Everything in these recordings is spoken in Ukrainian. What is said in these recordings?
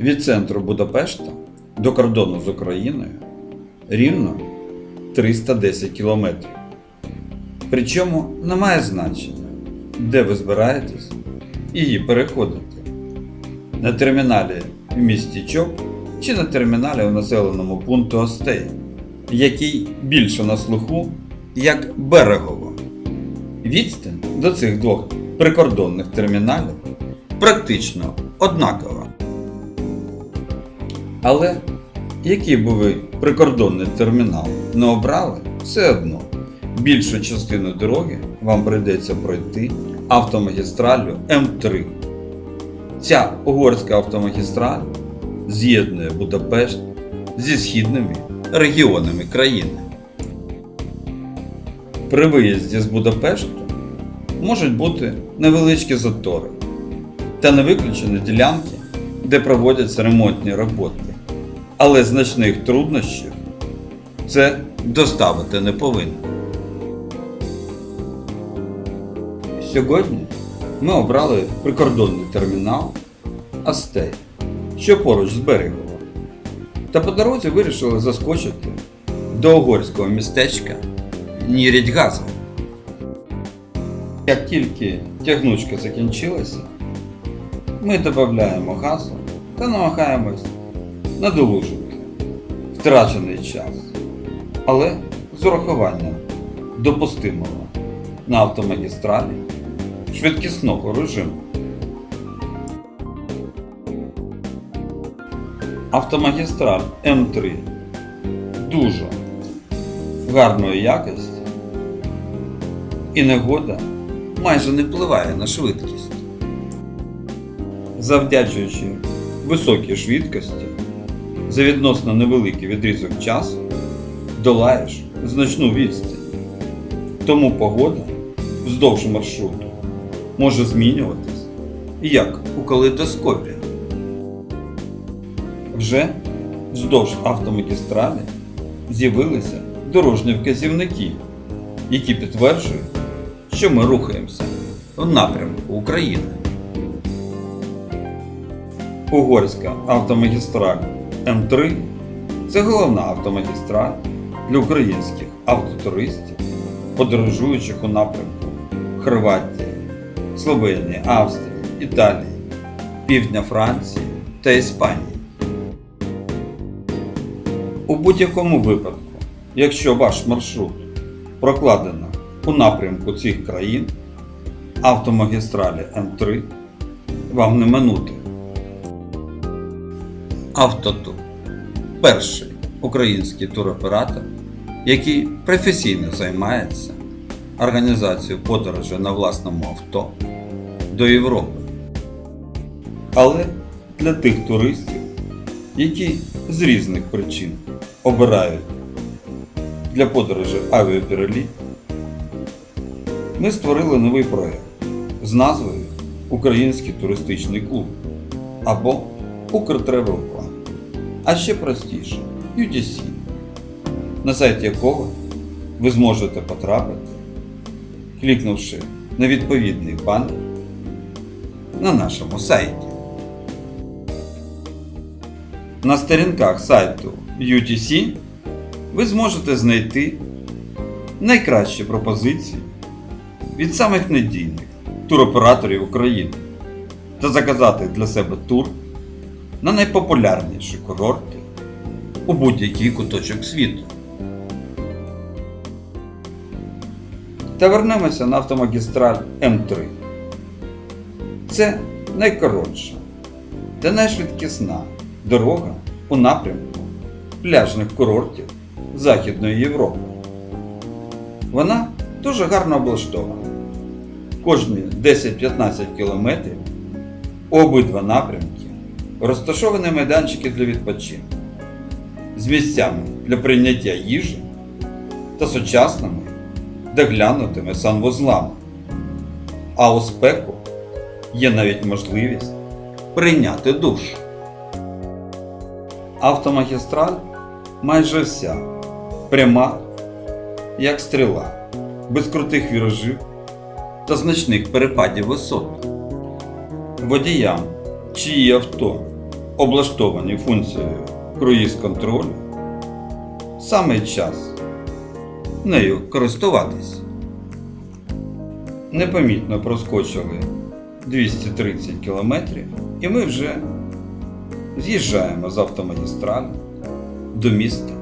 Від центру Будапешта до кордону з Україною рівно 310 кілометрів. Причому немає значення, де ви збираєтесь її переходити. На терміналі в місті Чоп чи на терміналі у населеному пункту Остей, який більше на слуху як Берегово. Відстань до цих двох прикордонних терміналів практично однакова. Але який би ви прикордонний термінал не обрали, все одно більшу частину дороги вам прийдеться пройти автомагістралю М3. Ця угорська автомагістраль з'єднує Будапешт зі східними регіонами країни. При виїзді з Будапешту можуть бути невеличкі затори та не виключені ділянки, де проводяться ремонтні роботи. Але значних труднощів це доставити не повинно. Сьогодні ми обрали прикордонний термінал Астей, що поруч з Берегова. Та по дорозі вирішили заскочити до угорського містечка Нірідгаза. Як тільки тягнучка закінчилася, ми додаємо газу та намагаємось надолужити втрачений час, але з урахуванням допустимого на автомагістралі швидкісного режиму. Автомагістраль М3 дуже гарної якості і негода майже не впливає на швидкість. Завдячуючи високій швидкості, за відносно невеликий відрізок часу долаєш значну відстань. Тому погода вздовж маршруту може змінюватись як у калейдоскопі. Вже вздовж автомагістралі з'явилися дорожні вказівники, які підтверджують, що ми рухаємося в напрямку України. Угорська автомагістраль М3 це головна автомагістраль для українських автотуристів, подорожуючих у напрямку Хорватії, Словенії, Австрії, Італії, Півдня Франції та Іспанії. У будь-якому випадку, якщо ваш маршрут прокладено у напрямку цих країн, автомагістралі М3 вам не минути. Автотур перший український туроператор, який професійно займається організацією подорожей на власному авто до Європи. Але для тих туристів, які з різних причин обирають для подорожі авіапереліт, ми створили новий проект з назвою Український туристичний клуб або Укртревел План. А ще простіше UTC, на сайт якого ви зможете потрапити, клікнувши на відповідний банер на нашому сайті. На сторінках сайту UTC ви зможете знайти найкращі пропозиції від самих надійних туроператорів України та заказати для себе тур на найпопулярніші курорти у будь-який куточок світу. Та вернемося на автомагістраль М3. Це найкоротша та найшвидкісна дорога у напрямку пляжних курортів Західної Європи. Вона дуже гарно облаштована. Кожні 10-15 кілометрів у обидва напрямки розташовані майданчики для відпочинку з місцями для прийняття їжі та сучасними доглянутими санвузлами. А у спеку є навіть можливість прийняти душ. Автомагістраль майже вся пряма, як стріла, без крутих віражів та значних перепадів висот. Водіям, чиї авто облаштовані функцією круїз контролю, саме час нею користуватись. Непомітно проскочили 230 км і ми вже з'їжджаємо з автомагістралі до міста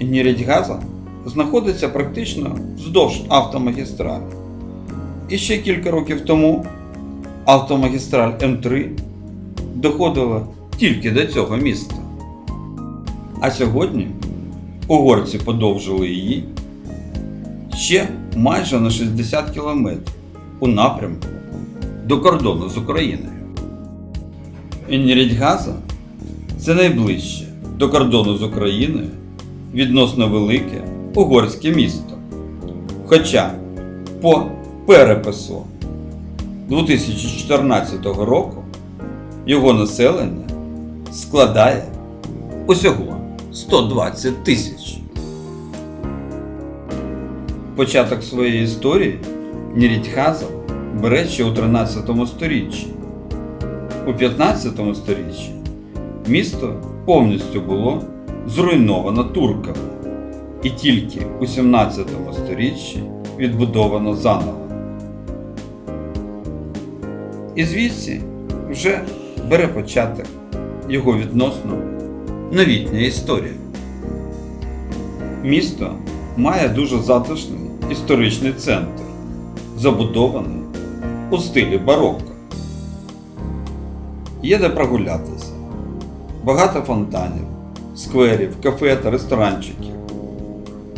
Нірідьхаза. Знаходиться практично вздовж автомагістралі. І ще кілька років тому автомагістраль М3 доходила тільки до цього міста. А сьогодні угорці подовжили її ще майже на 60 кілометрів у напрямку до кордону з Україною. Нірідьгаза це найближче до кордону з Україною відносно велике угорське місто. Хоча по перепису 2014 року його населення складає усього 120 тисяч. Початок своєї історії Нірідхаза бере ще у 13 сторіччі. У 15 сторіччі місто повністю було зруйновано турками і тільки у 17 сторіччі відбудовано заново. І звідси вже бере початок його відносно новітня історія. Місто має дуже затишний історичний центр, забудований у стилі барокко. Є де прогулятися, багато фонтанів, скверів, кафе та ресторанчиків.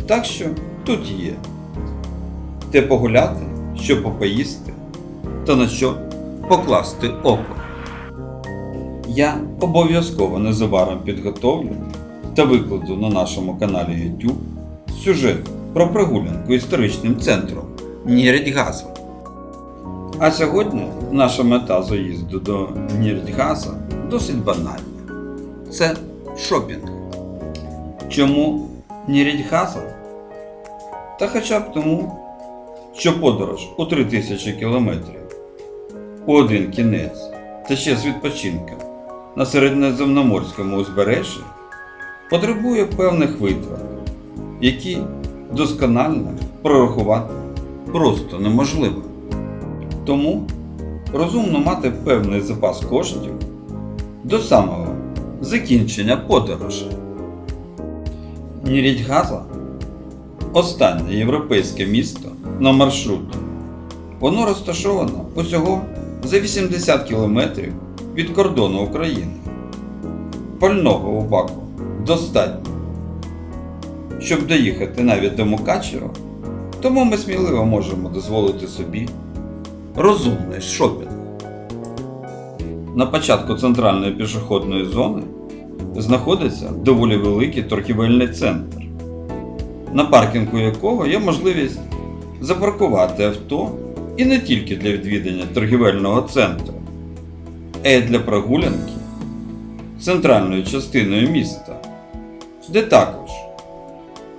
Так що тут є де погуляти, що попоїсти та на що покласти око. Я обов'язково незабаром підготовлю та викладу на нашому каналі YouTube сюжет про прогулянку історичним центром Нірідгаза. А сьогодні наша мета заїзду до Нірідгаза досить банальна. Це шопінг. Чому Нірідгаза? Та хоча б тому, що подорож у 3000 кілометрів у один кінець та ще з відпочинком на середньоземноморському узбережжі потребує певних витрат, які досконально прорахувати просто неможливо. Тому розумно мати певний запас коштів до самого закінчення подорожі. Нірідьгаза останнє європейське місто на маршруті. Воно розташовано усього за 80 кілометрів від кордону України. Пального у баку достатньо, щоб доїхати навіть до Мукачева, тому ми сміливо можемо дозволити собі розумний шопінг. На початку центральної пішохідної зони знаходиться доволі великий торгівельний центр, на паркінгу якого є можливість запаркувати авто і не тільки для відвідання торгівельного центру, а й для прогулянки центральною частиною міста, де також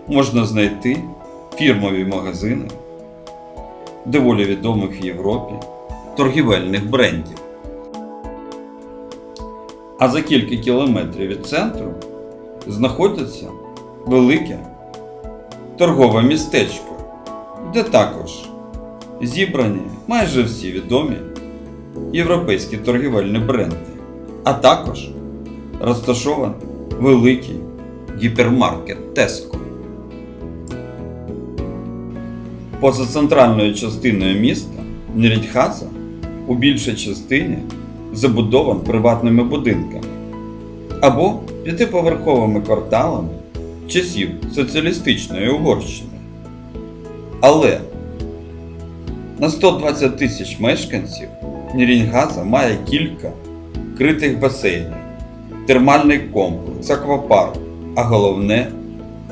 можна знайти фірмові магазини доволі відомих в Європі торгівельних брендів. А за кілька кілометрів від центру знаходиться велике торгове містечко, де також зібрані майже всі відомі європейські торгівельні бренди, а також розташований великий гіпермаркет Tesco. Поза центральною частиною міста Нерідхаза у більшій частині забудован приватними будинками або п'ятиповерховими кварталами часів соціалістичної Угорщини. Але на 120 тисяч мешканців Нірінгаза має кілька критих басейнів, термальний комплекс, аквапарк, а головне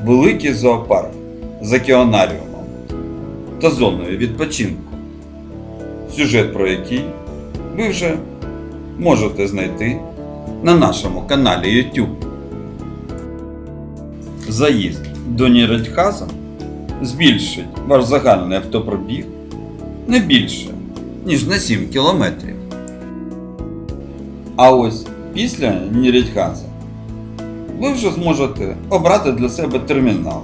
великий зоопарк з океанаріумом та зоною відпочинку, сюжет про який ви вже можете знайти на нашому каналі YouTube. Заїзд до Нірельхаза збільшить ваш загальний автопробіг не більше, ніж на 7 кілометрів. А ось після Нірідхадзе ви вже зможете обрати для себе термінал,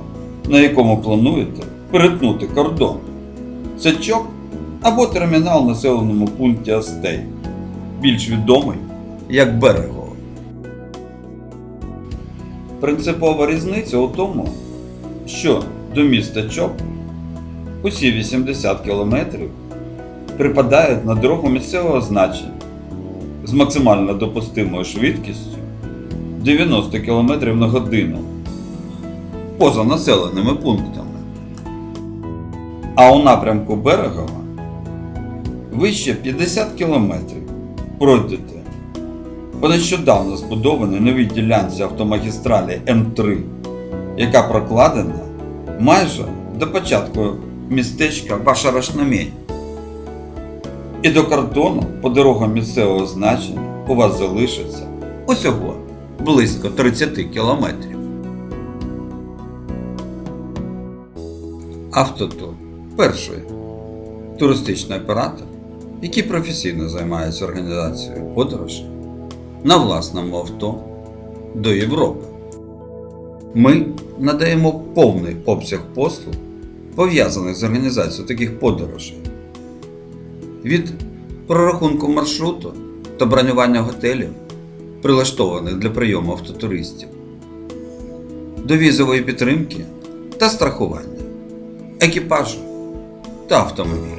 на якому плануєте перетнути кордон. ЧОП або термінал населеному пункті Астей, більш відомий як Берегово. Принципова різниця у тому, що до міста Чоп усі 80 кілометрів припадають на дорогу місцевого значення з максимально допустимою швидкістю 90 км на годину поза населеними пунктами. А у напрямку Берегова ви ще 50 км пройдете по нещодавно збудованій новій ділянці автомагістралі М3, яка прокладена майже до початку містечка Башарашнамень. І до кордону по дорогам місцевого значення у вас залишиться усього близько 30 кілометрів. Автотур перший туристичний оператор, який професійно займається організацією подорожей на власному авто до Європи. Ми надаємо повний обсяг послуг, пов'язаних з організацією таких подорожей. Від прорахунку маршруту та бронювання готелів, прилаштованих для прийому автотуристів, до візової підтримки та страхування, екіпажу та автомобілів.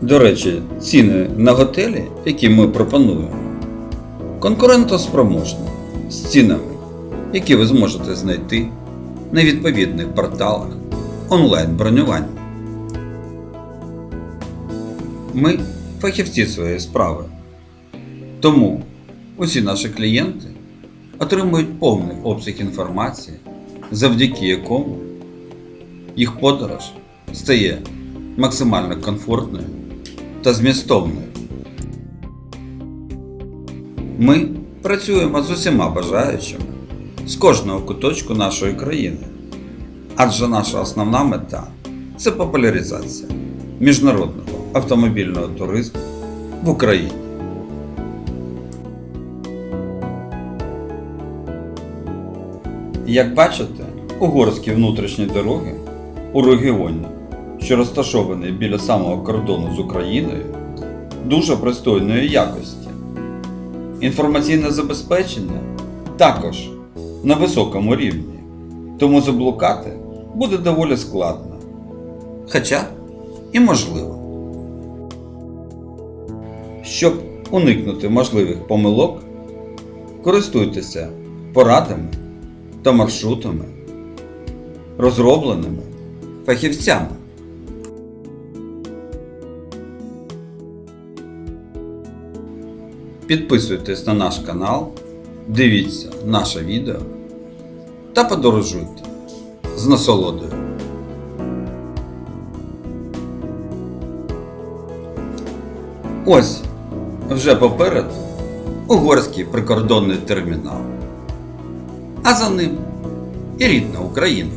До речі, ціни на готелі, які ми пропонуємо, конкурентоспроможні з цінами, які ви зможете знайти на відповідних порталах онлайн-бронювання. Ми фахівці своєї справи. Тому усі наші клієнти отримують повний обсяг інформації, завдяки якому їх подорож стає максимально комфортною та змістовною. Ми працюємо з усіма бажаючими з кожного куточку нашої країни, адже наша основна мета це популяризація міжнародного автомобільного туризму в Україні. Як бачите, угорські внутрішні дороги у регіоні, що розташований біля самого кордону з Україною, дуже пристойної якості. Інформаційне забезпечення також на високому рівні, тому заблукати буде доволі складно. Хоча і можливо. Щоб уникнути можливих помилок, користуйтеся порадами та маршрутами, розробленими фахівцями. Підписуйтесь на наш канал, дивіться наше відео та подорожуйте з насолодою. Ось вже попереду угорський прикордонний термінал, а за ним і рідна Україна.